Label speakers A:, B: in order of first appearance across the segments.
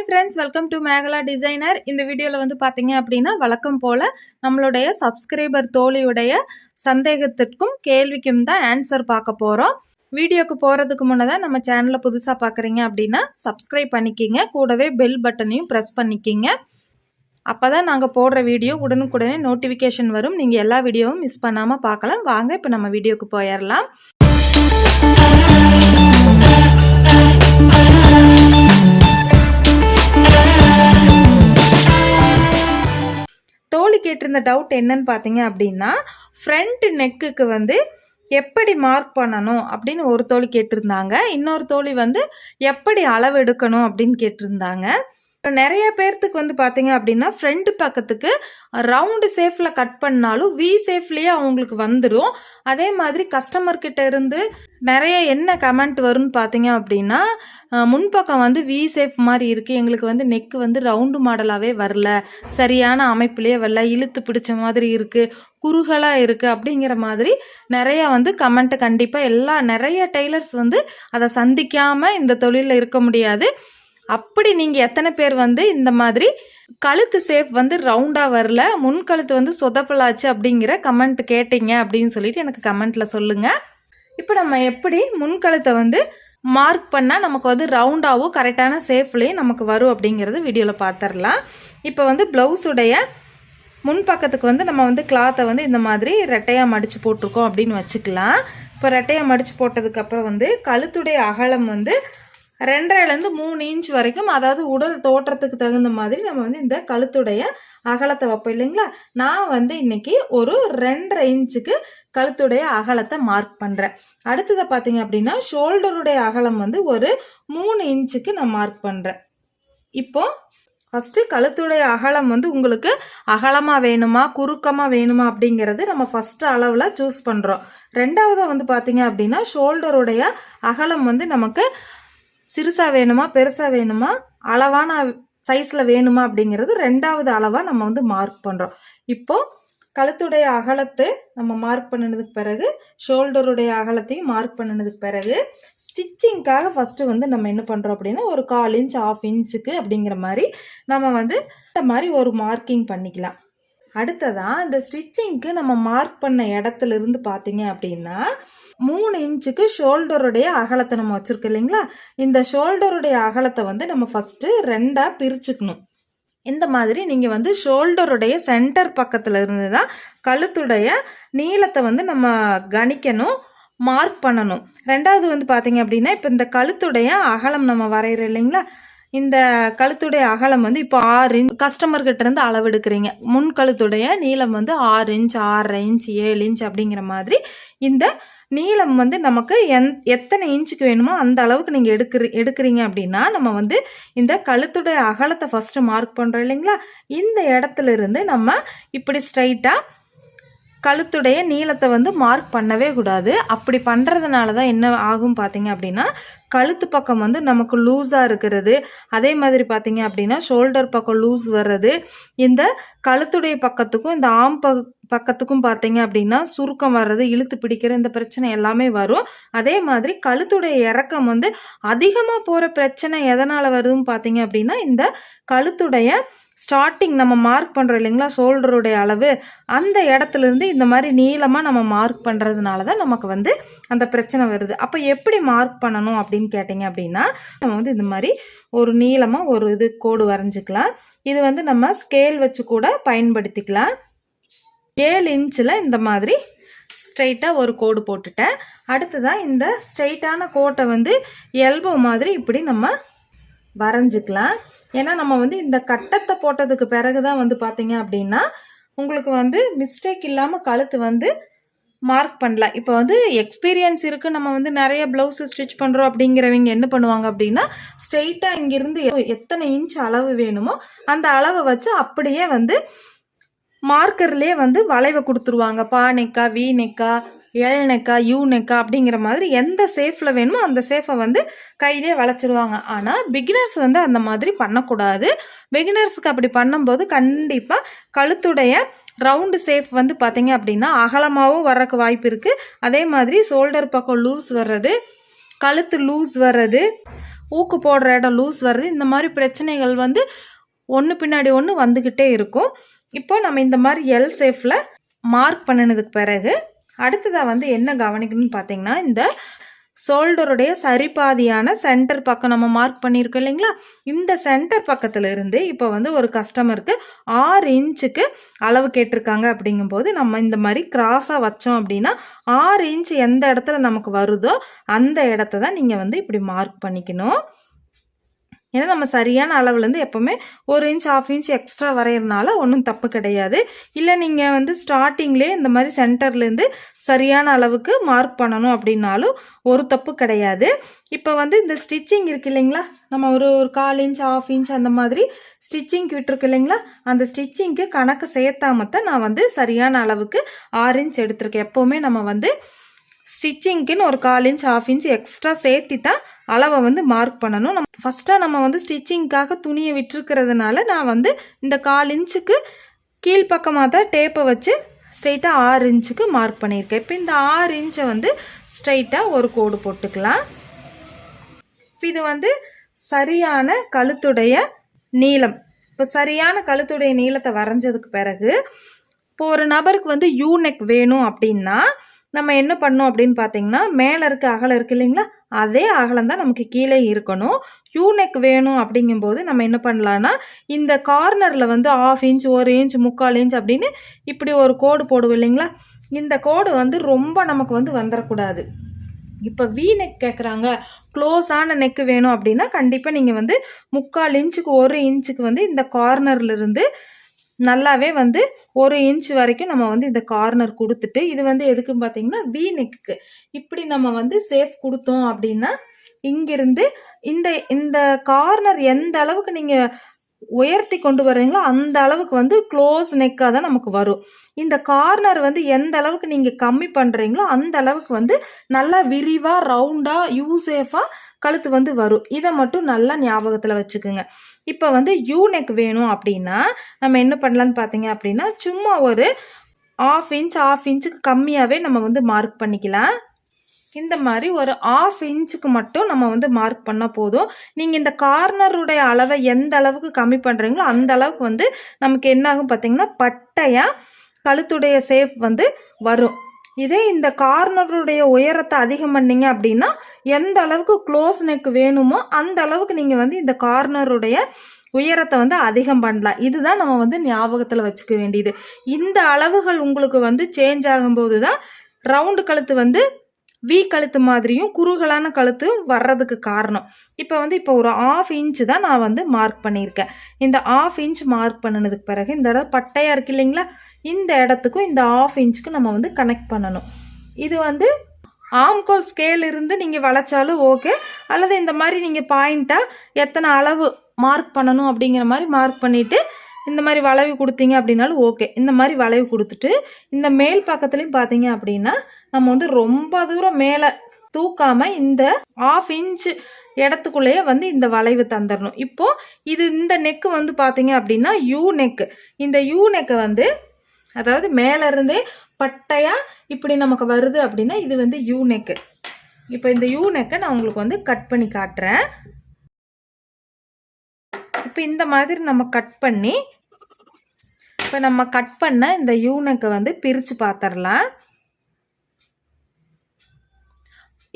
A: Hi friends welcome to Mekala designer இந்த வீடியோவில் வந்து பார்த்தீங்க அப்படின்னா வழக்கம் போல் நம்மளுடைய சப்ஸ்கிரைபர் தோழியுடைய சந்தேகத்திற்கும் கேள்விக்கும் தான் ஆன்சர் பார்க்க போகிறோம் வீடியோக்கு போகிறதுக்கு முன்னதாக நம்ம சேனலை புதுசாக பார்க்குறீங்க அப்படின்னா சப்ஸ்கிரைப் பண்ணிக்கிங்க. கூடவே பெல் பட்டனையும் ப்ரெஸ் பண்ணிக்கிங்க. அப்போ தான் நாங்கள் போடுற வீடியோ உடனுக்குடனே நோட்டிஃபிகேஷன் வரும். நீங்கள் எல்லா வீடியோவும் மிஸ் பண்ணாமல் பார்க்கலாம். வாங்க இப்போ நம்ம வீடியோக்கு போயிடலாம் கேட்டிருந்த டவுட் என்னன்னு பார்த்தீங்க அப்படின்னா ஃப்ரண்ட் நெக்குக்கு வந்து எப்படி மார்க் பண்ணணும் அப்படின்னு ஒரு தோழி கேட்டிருந்தாங்க. இன்னொரு தோழி வந்து எப்படி அளவு எடுக்கணும் அப்படின்னு கேட்டிருந்தாங்க. இப்போ நிறைய பேர்த்துக்கு வந்து பார்த்தீங்க அப்படின்னா ஃப்ரண்ட் பக்கத்துக்கு ரவுண்டு சேஃபில் கட் பண்ணாலும் வி சேஃப்லேயே அவங்களுக்கு வந்துடும் அதே மாதிரி கஸ்டமர் கிட்ட இருந்து நிறைய என்ன கமெண்ட் வரும்னு பார்த்தீங்க அப்படின்னா முன்பக்கம் வந்து வி சேஃப் மாதிரி இருக்குது எங்களுக்கு வந்து நெக்கு வந்து ரவுண்டு மாடலாகவே வரல. சரியான அமைப்பிலே வரல. இழுத்து பிடிச்ச மாதிரி இருக்குது குறுகலாக இருக்குது அப்படிங்கிற மாதிரி நிறைய வந்து கமெண்ட்டு கண்டிப்பாக எல்லா நிறைய டெய்லர்ஸ் வந்து அதை சந்திக்காமல் இந்த தொழிலில் இருக்க முடியாது. அப்படி நீங்கள் எத்தனை பேர் வந்து இந்த மாதிரி கழுத்து சேஃப் வந்து ரவுண்டாக வரல முன் கழுத்து வந்து சொதப்பலாச்சு அப்படிங்கிற கமெண்ட் கேட்டீங்க அப்படின்னு சொல்லிட்டு எனக்கு கமெண்ட்டில் சொல்லுங்கள் இப்போ நம்ம எப்படி முன்கழுத்தை வந்து மார்க் பண்ணால் நமக்கு வந்து ரவுண்டாகவும் கரெக்டான சேஃப்லேயும் நமக்கு வரும் அப்படிங்கிறது வீடியோவில் பார்த்துடலாம் இப்போ வந்து ப்ளவுஸுடைய முன் பக்கத்துக்கு வந்து நம்ம வந்து கிளாத்தை வந்து இந்த மாதிரி ரெட்டையாக மடித்து போட்டிருக்கோம் அப்படின்னு வச்சுக்கலாம். இப்போ ரெட்டையாக மடித்து போட்டதுக்கப்புறம் வந்து கழுத்துடைய அகலம் வந்து ரெண்டரைலேருந்து மூணு இன்ச் வரைக்கும் அதாவது உடல் தோற்றத்துக்கு தகுந்த மாதிரி நம்ம வந்து இந்த கழுத்துடைய அகலத்தை வைப்போம் இல்லைங்களா? நான் வந்து இன்னைக்கு ஒரு ரெண்டரை இன்ச்சுக்கு கழுத்துடைய அகலத்தை மார்க் பண்ணுறேன் அடுத்ததை பார்த்தீங்க அப்படின்னா ஷோல்டருடைய அகலம் வந்து ஒரு மூணு இன்ச்சுக்கு நான் மார்க் பண்ணுறேன் இப்போ ஃபஸ்ட்டு கழுத்துடைய அகலம் வந்து உங்களுக்கு அகலமாக வேணுமா குறுக்கமாக வேணுமா அப்படிங்கிறது நம்ம ஃபஸ்ட்டு அளவில் சூஸ் பண்ணுறோம் ரெண்டாவதாக வந்து பார்த்தீங்க அப்படின்னா ஷோல்டருடைய அகலம் வந்து நமக்கு சிறுசாக வேணுமா பெருசாக வேணுமா அளவான சைஸில் வேணுமா அப்படிங்கிறது ரெண்டாவது அளவாக நம்ம வந்து மார்க் பண்ணுறோம் இப்போது கழுத்துடைய அகலத்தை நம்ம மார்க் பண்ணினதுக்கு பிறகு ஷோல்டருடைய அகலத்தையும் மார்க் பண்ணினதுக்கு பிறகு ஸ்டிச்சிங்க்காக ஃபஸ்ட்டு வந்து நம்ம என்ன பண்ணுறோம் அப்படின்னா ஒரு கால் இன்ச் ஆஃப் இன்ச்சுக்கு அப்படிங்கிற மாதிரி நம்ம வந்து இந்த மாதிரி ஒரு மார்க்கிங் பண்ணிக்கலாம். அடுத்ததாக இந்த ஸ்டிச்சிங்க்கு நம்ம மார்க் பண்ண இடத்துல இருந்து பார்த்தீங்க அப்படின்னா மூணு இன்ச்சுக்கு ஷோல்டருடைய அகலத்தை நம்ம வச்சுருக்கோம் இல்லைங்களா? இந்த ஷோல்டருடைய அகலத்தை வந்து நம்ம ஃபஸ்ட்டு ரெண்டாக பிரிச்சுக்கணும். இந்த மாதிரி நீங்கள் வந்து ஷோல்டருடைய சென்டர் பக்கத்தில் இருந்து தான் கழுத்துடைய நீளத்தை வந்து நம்ம கணிக்கணும் மார்க் பண்ணணும். ரெண்டாவது வந்து பார்த்தீங்க அப்படின்னா இப்போ இந்த கழுத்துடைய அகலம் நம்ம வரைகிறோம் இல்லைங்களா? இந்த கழுத்துடைய அகலம் வந்து இப்போ ஆறு இன்ச் கஸ்டமர்கிட்ட இருந்து அளவெடுக்கிறீங்க. முன் கழுத்துடைய நீளம் வந்து ஆறு இன்ச் ஆறரை இன்ச் ஏழு இன்ச் அப்படிங்கிற மாதிரி இந்த நீளம் வந்து நமக்கு எந் எத்தனை இன்ச்சுக்கு வேணுமோ அந்த அளவுக்கு நீங்கள் எடுக்கிற எடுக்கிறீங்க அப்படின்னா நம்ம வந்து இந்த கழுத்துடைய அகலத்தை ஃபஸ்ட்டு மார்க் பண்ணுறோம் இல்லைங்களா? இந்த இடத்துல இருந்து நம்ம இப்படி ஸ்ட்ரைட்டாக கழுத்துடைய நீளத்தை வந்து மார்க் பண்ணவே கூடாது. அப்படி பண்ணுறதுனால தான் என்ன ஆகும் பார்த்தீங்க அப்படின்னா கழுத்து பக்கம் வந்து நமக்கு லூஸாக இருக்கிறது. அதே மாதிரி பார்த்தீங்க அப்படின்னா ஷோல்டர் பக்கம் லூஸ் வர்றது. இந்த கழுத்துடைய பக்கத்துக்கும் இந்த ஆம் ப பக்கத்துக்கும் பார்த்தீங்க அப்படின்னா சுருக்கம் வர்றது இழுத்து பிடிக்கிற இந்த பிரச்சனை எல்லாமே வரும். அதே மாதிரி கழுத்துடைய இறக்கம் வந்து அதிகமாக போகிற பிரச்சனை எதனால் வருதுன்னு பார்த்தீங்க அப்படின்னா இந்த கழுத்துடைய ஸ்டார்டிங் நம்ம மார்க் பண்ணுறோம் இல்லைங்களா ஷோல்டருடைய அளவு. அந்த இடத்துல இருந்து இந்த மாதிரி நீளமாக நம்ம மார்க் பண்ணுறதுனால தான் நமக்கு வந்து அந்த பிரச்சனை வருது. அப்போ எப்படி மார்க் பண்ணணும் அப்படின்னு கேட்டிங்க அப்படின்னா நம்ம வந்து இந்த மாதிரி ஒரு நீளமாக ஒரு இது கோடு வரைஞ்சிக்கலாம். இது வந்து நம்ம ஸ்கேல் வச்சு கூட பயன்படுத்திக்கலாம். ஏழு இன்ச்சில் இந்த மாதிரி ஸ்ட்ரைட்டாக ஒரு கோடு போட்டுட்டேன். அடுத்ததாக இந்த ஸ்ட்ரைட்டான கோட்டை வந்து எல்போ மாதிரி இப்படி நம்ம வரைஞ்சிக்கலாம். ஏன்னா நம்ம வந்து இந்த கட்டத்தை போட்டதுக்கு பிறகு தான் வந்து பார்த்தீங்க அப்படின்னா உங்களுக்கு வந்து மிஸ்டேக் இல்லாமல் கழுத்து வந்து மார்க் பண்ணலாம். இப்போ வந்து எக்ஸ்பீரியன்ஸ் இருக்குது நம்ம வந்து நிறைய ப்ளவுஸ் ஸ்டிச் பண்ணுறோம் அப்படிங்கிறவங்க என்ன பண்ணுவாங்க அப்படின்னா ஸ்ட்ரெயிட்டாக இங்கேருந்து எத்தனை இன்ச் அளவு வேணுமோ அந்த அளவை வச்சு அப்படியே வந்து மார்க்கர்லேயே வந்து வளைவை கொடுத்துருவாங்க. பா நெக்கா வி நெக்கா எல் நெக்கா யூ நெக்கா அப்படிங்கிற மாதிரி எந்த சேஃபில் வேணுமோ அந்த சேஃபை வந்து கையிலே வளைச்சிருவாங்க. ஆனால் பிகினர்ஸ் வந்து அந்த மாதிரி பண்ணக்கூடாது. பிகினர்ஸுக்கு அப்படி பண்ணும்போது கண்டிப்பாக கழுத்துடைய ரவுண்டு சேஃப் வந்து பார்த்தீங்க அப்படின்னா அகலமாகவும் வர்றதுக்கு வாய்ப்பு இருக்குது அதே மாதிரி ஷோல்டர் பக்கம் லூஸ் வர்றது கழுத்து லூஸ் வர்றது ஊக்கு போடுற இடம் லூஸ் வர்றது இந்த மாதிரி பிரச்சனைகள் வந்து ஒன்று பின்னாடி ஒன்று வந்துக்கிட்டே இருக்கும். இப்போ நம்ம இந்த மாதிரி எல் சேஃபில் மார்க் பண்ணினதுக்கு பிறகு அடுத்ததாக வந்து என்ன கவனிக்கணும்னு பார்த்தீங்கன்னா இந்த ஷோல்டருடைய சரிபாதியான சென்டர் பக்கம் நம்ம மார்க் பண்ணியிருக்கோம் இல்லைங்களா? இந்த சென்டர் பக்கத்தில் இருந்து இப்போ வந்து ஒரு கஸ்டமருக்கு ஆறு இன்ச்சுக்கு அளவு கேட்டிருக்காங்க அப்படிங்கும்போது நம்ம இந்த மாதிரி கிராஸாக வச்சோம் அப்படின்னா ஆறு இன்ச் எந்த இடத்துல நமக்கு வருதோ அந்த இடத்த தான் நீங்கள் வந்து இப்படி மார்க் பண்ணிக்கணும். ஏன்னா நம்ம சரியான அளவுலேருந்து எப்போவுமே ஒரு இன்ச் ஆஃப் இன்ச் எக்ஸ்ட்ரா வரைகிறனால ஒன்றும் தப்பு கிடையாது. இல்லை நீங்கள் வந்து ஸ்டார்டிங்லேயே இந்த மாதிரி சென்டர்லேருந்து சரியான அளவுக்கு மார்க் பண்ணணும் அப்படின்னாலும் ஒரு தப்பு கிடையாது. இப்போ வந்து இந்த ஸ்டிச்சிங் இருக்கு இல்லைங்களா? நம்ம ஒரு ஒரு கால் இன்ச் ஆஃப் இன்ச் அந்த மாதிரி ஸ்டிச்சிங்க்கு விட்டுருக்கு இல்லைங்களா? அந்த ஸ்டிச்சிங்க்கு கணக்கு சேர்த்தாமத்தான் நான் வந்து சரியான அளவுக்கு ஆறு இன்ச் எடுத்திருக்கேன். எப்போவுமே நம்ம வந்து ஸ்டிச்சிங்க்குன்னு ஒரு கால் இன்ச் ஆஃப் இன்ச் எக்ஸ்ட்ரா சேர்த்தி தான் அளவை வந்து மார்க் பண்ணணும். நம்ம ஃபஸ்ட்டாக நம்ம வந்து ஸ்டிச்சிங்க்காக துணியை விட்டுருக்கிறதுனால நான் வந்து இந்த கால் இன்ச்சுக்கு கீழ்ப்பக்கமாக தான் டேப்பை வச்சு ஸ்ட்ரைட்டாக ஆறு இன்ச்சுக்கு மார்க் பண்ணியிருக்கேன். இப்போ இந்த ஆறு இன்ச்சை வந்து ஸ்ட்ரைட்டாக ஒரு கோடு போட்டுக்கலாம். இப்போ இது வந்து சரியான கழுத்துடைய நீளம். இப்போ சரியான கழுத்துடைய நீளத்தை வரைஞ்சதுக்கு பிறகு இப்போ ஒரு நபருக்கு வந்து யூ நெக் வேணும் அப்படின்னா நம்ம என்ன பண்ணோம் அப்படின்னு பார்த்தீங்கன்னா மேலே இருக்க அகலம் இருக்கு இல்லைங்களா? அதே அகலம் தான் நமக்கு கீழே இருக்கணும். யூ நெக் வேணும் அப்படிங்கும்போது நம்ம என்ன பண்ணலான்னா இந்த கார்னரில் வந்து ஆஃப் இன்ச் ஒரு இன்ச் முக்கால் இன்ச் அப்படின்னு இப்படி ஒரு கோடு போடுவோம் இல்லைங்களா? இந்த கோடு வந்து ரொம்ப நமக்கு வந்து வந்துடக்கூடாது இப்போ வி நெக் கேட்குறாங்க க்ளோஸான நெக்கு வேணும் அப்படின்னா கண்டிப்பாக நீங்கள் வந்து முக்கால் இன்ச்சுக்கு ஒரு இன்ச்சுக்கு வந்து இந்த கார்னர்லேருந்து நல்லாவே வந்து ஒரு இன்ச் வரைக்கும் நம்ம வந்து இந்த கார்னர் கொடுத்துட்டு இது வந்து எதுக்குன்னு பார்த்தீங்கன்னா வி நெக்கு இப்படி நம்ம வந்து சேஃப் கொடுத்தோம் அப்படின்னா இங்கிருந்து இந்த இந்த கார்னர் எந்த அளவுக்கு நீங்கள் உயர்த்தி கொண்டு வர்றீங்களோ அந்த அளவுக்கு வந்து க்ளோஸ் நெக்காக தான் நமக்கு வரும். இந்த கார்னர் வந்து எந்த அளவுக்கு நீங்கள் கம்மி பண்ணுறீங்களோ அந்த அளவுக்கு வந்து நல்லா விரிவாக ரவுண்டாக யூசேஃபாக கழுத்து வந்து வரும். இதை மட்டும் நல்லா ஞாபகத்தில் வச்சுக்கோங்க. இப்போ வந்து யூ நெக் வேணும் அப்படின்னா நம்ம என்ன பண்ணலான்னு பார்த்தீங்க அப்படின்னா சும்மா ஒரு ஆஃப் இன்ச் ஆஃப் இன்ச்சுக்கு கம்மியாகவே நம்ம வந்து மார்க் பண்ணிக்கலாம். இந்த மாதிரி ஒரு ஆஃப் இன்ச்சுக்கு மட்டும் நம்ம வந்து மார்க் பண்ணால் போதும். நீங்கள் இந்த கார்னருடைய அளவை எந்த அளவுக்கு கம்மி பண்ணுறீங்களோ அந்த அளவுக்கு வந்து நமக்கு என்ன ஆகும் பார்த்தீங்கன்னா பட்டையாக கழுத்துடைய சேஃப் வந்து வரும். இதே இந்த கார்னருடைய உயரத்தை அதிகம் பண்ணீங்க அப்படின்னா எந்த அளவுக்கு க்ளோஸ் நெக் வேணுமோ அந்த அளவுக்கு நீங்கள் வந்து இந்த கார்னருடைய உயரத்தை வந்து அதிகம் பண்ணலாம். இதுதான் நம்ம வந்து ஞாபகத்தில் வச்சுக்க வேண்டியது. இந்த அளவுகள் உங்களுக்கு வந்து சேஞ்ச் ஆகும்போது தான் ரவுண்டு கழுத்து வந்து வி கழுத்து மாதிரியும் குறுகலான கழுத்து வர்றதுக்கு காரணம். இப்போ வந்து இப்போ ஒரு ஆஃப் இன்ச் தான் நான் வந்து மார்க் பண்ணியிருக்கேன். இந்த ஆஃப் இன்ச் மார்க் பண்ணினதுக்கு பிறகு இந்த இடம் பட்டையாக இருக்கு இல்லைங்களா? இந்த இடத்துக்கும் இந்த ஆஃப் இன்ச்சுக்கு நம்ம வந்து கனெக்ட் பண்ணணும். இது வந்து ஆம்கோல் ஸ்கேல் இருந்து நீங்கள் வளைச்சாலும் ஓகே அல்லது இந்த மாதிரி நீங்கள் பாயிண்ட்டாக எத்தனை அளவு மார்க் பண்ணணும் அப்படிங்கிற மாதிரி மார்க் பண்ணிவிட்டு இந்த மாதிரி வளைவு கொடுத்தீங்க அப்படின்னாலும் ஓகே இந்த மாதிரி வளைவு கொடுத்துட்டு இந்த மேல் பக்கத்துலேயும் பார்த்தீங்க அப்படின்னா நம்ம வந்து ரொம்ப தூரம் மேலே தூக்காமல் இந்த ஆஃப் இன்ச் இடத்துக்குள்ளேயே வந்து இந்த வளைவு தந்துடணும் இப்போது இது இந்த நெக்கு வந்து பார்த்தீங்க அப்படின்னா யூ நெக்கு இந்த யூ நெக்கை வந்து அதாவது மேலேருந்தே பட்டையாக இப்படி நமக்கு வருது அப்படின்னா இது வந்து யூ நெக்கு இப்போ இந்த யூ நெக்கை நான் உங்களுக்கு வந்து கட் பண்ணி காட்டுறேன். இப்போ இந்த மாதிரி நம்ம கட் பண்ணி இப்போ நம்ம கட் பண்ண இந்த யூனக்கை வந்து பிரித்து பார்த்துடலாம்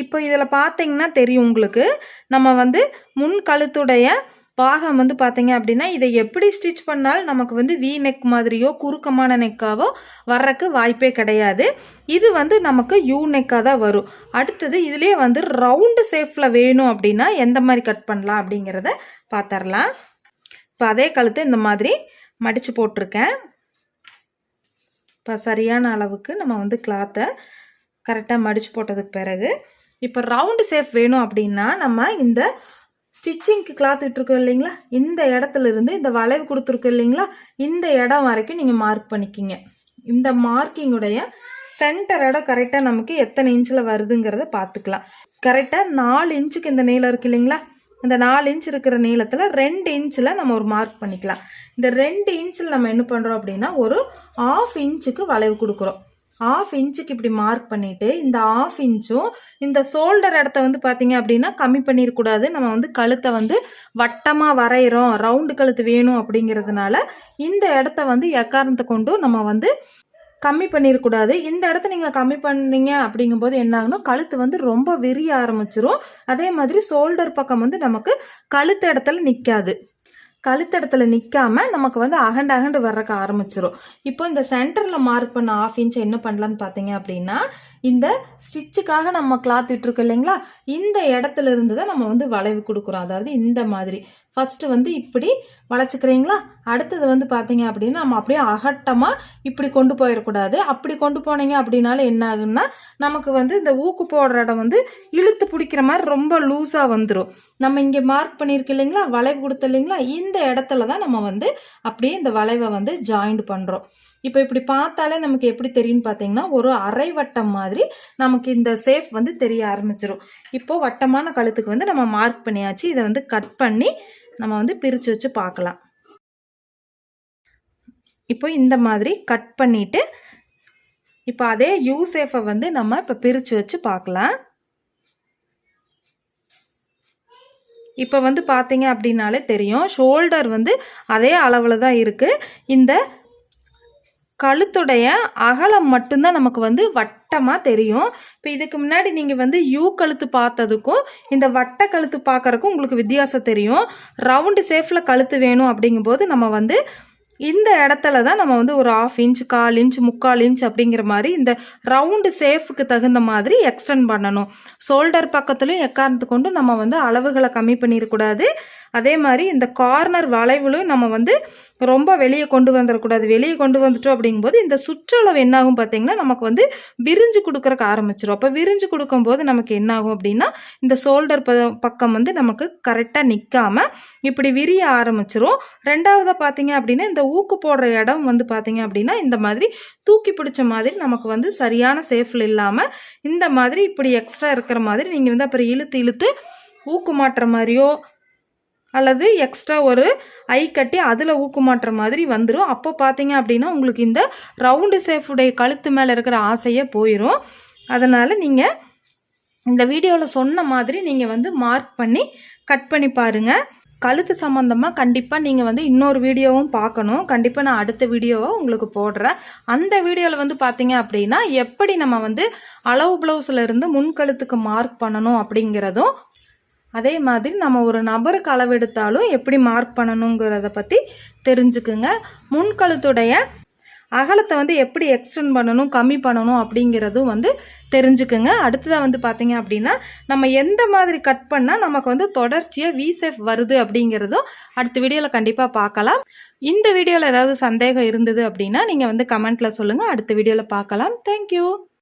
A: இப்போ இதில் பார்த்தீங்கன்னா தெரியும் உங்களுக்கு. நம்ம வந்து முன் கழுத்துடைய பாகம் வந்து பார்த்தீங்க அப்படின்னா இதை எப்படி ஸ்டிச் பண்ணாலும் நமக்கு வந்து வி நெக் மாதிரியோ குறுக்கமான நெக்காவோ வர்றக்கு வாய்ப்பே கிடையாது. இது வந்து நமக்கு யூ நெக்காக தான் வரும். அடுத்தது இதுலேயே வந்து ரவுண்டு ஷேஃபில் வேணும் அப்படின்னா எந்த மாதிரி கட் பண்ணலாம் அப்படிங்கிறத பார்த்துடலாம் இப்போ அதே கழுத்து இந்த மாதிரி மடித்து போட்டிருக்கேன். இப்போ சரியான அளவுக்கு நம்ம வந்து கிளாத்தை கரெக்டாக மடித்து போட்டதுக்கு பிறகு இப்போ ரவுண்டு சேஃப் வேணும் அப்படின்னா நம்ம இந்த ஸ்டிச்சிங்க்கு கிளாத் விட்டுருக்கோம் இல்லைங்களா? இந்த இடத்துல இருந்து இந்த வளைவு கொடுத்துருக்கோம் இல்லைங்களா? இந்த இடம் வரைக்கும் நீங்கள் மார்க் பண்ணிக்கிங்க. இந்த மார்க்கிங்குடைய சென்டர் இடம் கரெக்டாக நமக்கு எத்தனை இன்ச்சில் வருதுங்கிறத பார்த்துக்கலாம். கரெக்டாக நாலு இன்ச்சுக்கு இந்த நீளம் இருக்கு இல்லைங்களா? இந்த நாலு இன்ச் இருக்கிற நீளத்தில் ரெண்டு இன்ச்சில் நம்ம ஒரு மார்க் பண்ணிக்கலாம். இந்த ரெண்டு இன்ச்சில் நம்ம என்ன பண்ணுறோம் அப்படின்னா ஒரு ஆஃப் இன்ச்சுக்கு வளைவு கொடுக்குறோம். ஆஃப் இன்ச்சுக்கு இப்படி மார்க் பண்ணிவிட்டு இந்த ஆஃப் இன்ச்சும் இந்த ஷோல்டர் இடத்த வந்து பார்த்தீங்க அப்படின்னா கம்மி பண்ணிடக்கூடாது நம்ம வந்து கழுத்தை வந்து வட்டமாக வரைகிறோம் ரவுண்டு கழுத்து வேணும் அப்படிங்கிறதுனால இந்த இடத்த வந்து எக்காரணத்தை கொண்டும் நம்ம வந்து கம்மி பண்ணிடக்கூடாது இந்த இடத்த நீங்கள் கம்மி பண்ணீங்க அப்படிங்கும்போது என்ன ஆகணும்? கழுத்து வந்து ரொம்ப விரிய ஆரம்பிச்சிரும். அதே மாதிரி ஷோல்டர் பக்கம் வந்து நமக்கு கழுத்து இடத்துல நிற்காது கழுத்தடத்துல நிற்காம நமக்கு வந்து அகண்டு அகண்டு வர்றக்க ஆரம்பிச்சிரும். இப்போ இந்த சென்டரில் மார்க் பண்ண ஆஃப் இன்ச் என்ன பண்ணலான்னு பார்த்தீங்க அப்படின்னா இந்த ஸ்டிச்சுக்காக நம்ம கிளாத் விட்டுருக்கோம் இல்லைங்களா? இந்த இடத்துல இருந்து தான் நம்ம வந்து வளைவு கொடுக்குறோம். அதாவது இந்த மாதிரி. ஃபஸ்ட்டு வந்து இப்படி வளைச்சிக்கிறீங்களா அடுத்தது வந்து பார்த்தீங்க அப்படின்னா நம்ம அப்படியே அகட்டமாக இப்படி கொண்டு போயிடக்கூடாது. அப்படி கொண்டு போனீங்க அப்படின்னாலும் என்ன ஆகுன்னா நமக்கு வந்து இந்த ஊக்கு போடுற இடம் வந்து இழுத்து பிடிக்கிற மாதிரி ரொம்ப லூஸாக வந்துடும் நம்ம இங்கே மார்க் பண்ணியிருக்கு இல்லைங்களா? வளைவு கொடுத்த இல்லைங்களா? இந்த இடத்துல தான் நம்ம வந்து அப்படியே இந்த வளைவை வந்து ஜாயிண்ட் பண்ணுறோம் இப்போ இப்படி பார்த்தாலே நமக்கு எப்படி தெரியும்னு பார்த்தீங்கன்னா ஒரு அரை வட்டம் மாதிரி நமக்கு இந்த சேஃப் வந்து தெரிய ஆரம்பிச்சிடும் இப்போது வட்டமான கழுத்துக்கு வந்து நம்ம மார்க் பண்ணியாச்சு. இதை வந்து கட் பண்ணி நம்ம வந்து பிரித்து வச்சு பார்க்கலாம். இப்போ இந்த மாதிரி கட் பண்ணிவிட்டு இப்போ அதே யூ சேஃபை வந்து நம்ம இப்போ பிரித்து வச்சு பார்க்கலாம். இப்போ வந்து பார்த்தீங்க அப்படின்னாலே தெரியும். ஷோல்டர் வந்து அதே அளவில் தான் இருக்குது இந்த கழுத்துடைய அகலம் மட்டும்தான் நமக்கு வந்து வட்டமாக தெரியும். இப்போ இதுக்கு முன்னாடி நீங்கள் வந்து யூ கழுத்து பார்த்ததுக்கும் இந்த வட்ட கழுத்து பார்க்குறக்கும் உங்களுக்கு வித்தியாசம் தெரியும். ரவுண்டு ஷேஃபில் கழுத்து வேணும் அப்படிங்கும்போது நம்ம வந்து இந்த இடத்துல தான் நம்ம வந்து ஒரு ஆஃப் இன்ச் கால் இன்ச் முக்கால் இன்ச் அப்படிங்கிற மாதிரி இந்த ரவுண்டு சேஃபுக்கு தகுந்த மாதிரி எக்ஸ்டெண்ட் பண்ணணும். ஷோல்டர் பக்கத்துலையும் எக்காரணத்து கொண்டு நம்ம வந்து அளவுகளை கம்மி பண்ணிடக்கூடாது. அதே மாதிரி இந்த கார்னர் வளைவுலையும் நம்ம வந்து ரொம்ப வெளியே கொண்டு வந்துடக்கூடாது வெளியே கொண்டு வந்துட்டோம் அப்படிங்கும்போது இந்த சுற்றளவு என்னாகும் பார்த்தீங்கன்னா நமக்கு வந்து விரிஞ்சு கொடுக்குறக்கு ஆரம்பிச்சிடும் அப்போ விரிஞ்சு கொடுக்கும்போது நமக்கு என்னாகும் அப்படின்னா இந்த ஷோல்டர் ப பக்கம் வந்து நமக்கு கரெக்டாக நிற்காம இப்படி விரிய ஆரம்பிச்சிரும். ரெண்டாவதாக பார்த்தீங்க அப்படின்னா இந்த ஊக்கு போடுற இடம் வந்து பார்த்தீங்க அப்படின்னா இந்த மாதிரி தூக்கி பிடிச்ச மாதிரி நமக்கு வந்து சரியான சேஃபில் இல்லாமல் இந்த மாதிரி இப்படி எக்ஸ்ட்ரா இருக்கிற மாதிரி நீங்கள் வந்து அப்புறம் இழுத்து இழுத்து ஊக்கு மாட்டுற மாதிரியோ அல்லது எக்ஸ்ட்ரா ஒரு ஐ கட்டி அதில் ஊக்குமாட்டுற மாதிரி வந்துடும் அப்போ பார்த்தீங்க அப்படின்னா உங்களுக்கு இந்த ரவுண்டு சேஃபுடைய கழுத்து மேலே இருக்கிற ஆசையே போயிடும் அதனால் நீங்கள் இந்த வீடியோவில் சொன்ன மாதிரி நீங்கள் வந்து மார்க் பண்ணி கட் பண்ணி பாருங்கள் கழுத்து சம்மந்தமாக கண்டிப்பாக நீங்கள் வந்து இன்னொரு வீடியோவும் பார்க்கணும். கண்டிப்பாக நான் அடுத்த வீடியோவை உங்களுக்கு போடுறேன். அந்த வீடியோவில் வந்து பார்த்தீங்க அப்படின்னா எப்படி நம்ம வந்து அளவு ப்ளவுஸில் இருந்து முன்கழுத்துக்கு மார்க் பண்ணணும் அப்படிங்கிறதும் அதே மாதிரி நம்ம ஒரு நபருக்கு அளவெடுத்தாலும் எப்படி மார்க் பண்ணணுங்கிறத பற்றி தெரிஞ்சுக்குங்க. முன்கழுத்துடைய அகலத்தை வந்து எப்படி எக்ஸ்டெண்ட் பண்ணணும் கம்மி பண்ணணும் அப்படிங்கிறதும் வந்து தெரிஞ்சுக்குங்க. அடுத்ததாக வந்து பார்த்தீங்க அப்படின்னா நம்ம எந்த மாதிரி கட் பண்ணால் நமக்கு வந்து தொடர்ச்சியாக விசேஃப் வருது அப்படிங்கிறதும் அடுத்த வீடியோவில் கண்டிப்பாக பார்க்கலாம் இந்த வீடியோவில் ஏதாவது சந்தேகம் இருந்தது அப்படின்னா நீங்கள் வந்து கமெண்ட்டில் சொல்லுங்கள் அடுத்த வீடியோவில் பார்க்கலாம் தேங்க்யூ